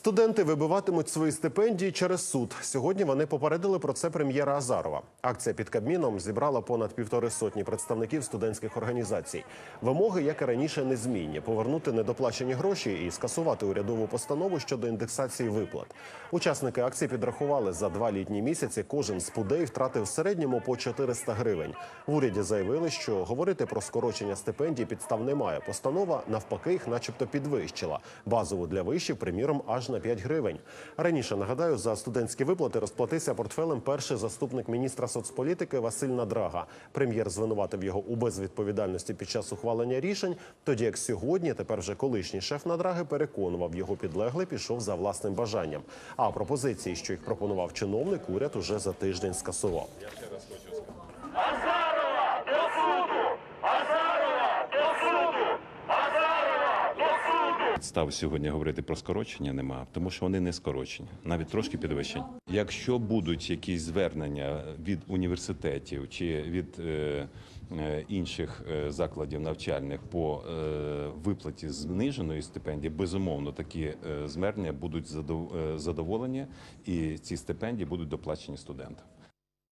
Студенти вибиватимуть свої стипендії через суд. Сьогодні вони попередили про це прем'єра Азарова. Акція під Кабміном зібрала понад півтори сотні представників студентських організацій. Вимоги, як і раніше, незмінні: повернути недоплачені гроші і скасувати урядову постанову щодо індексації виплат. Учасники акції підрахували за два літні місяці. Кожен з пудей втратив в середньому по 400 гривень. В уряді заявили, що говорити про скорочення стипендій підстав немає. Постанова навпаки їх, начебто, підвищила базову для вишів, приміром, аж на 5 гривень. Раніше нагадаю, за студентські виплати розплатився портфелем перший заступник міністра соцполітики Василь Надрага. Прем'єр звинуватив його у безвідповідальності під час ухвалення рішень. Тоді як сьогодні, тепер вже колишній шеф Надраги переконував його підлеглий, пішов за власним бажанням. А пропозиції, що їх пропонував чиновник, уряд уже за тиждень скасував. Підстав сьогодні говорити про скорочення нема, тому що вони не скорочені, навіть трошки підвищені. Якщо будуть якісь звернення від університетів чи від е, е, інших е, закладів навчальних по е, виплаті зниженої стипендії, безумовно такі е, звернення будуть задов- задоволені, і ці стипендії будуть доплачені студентам.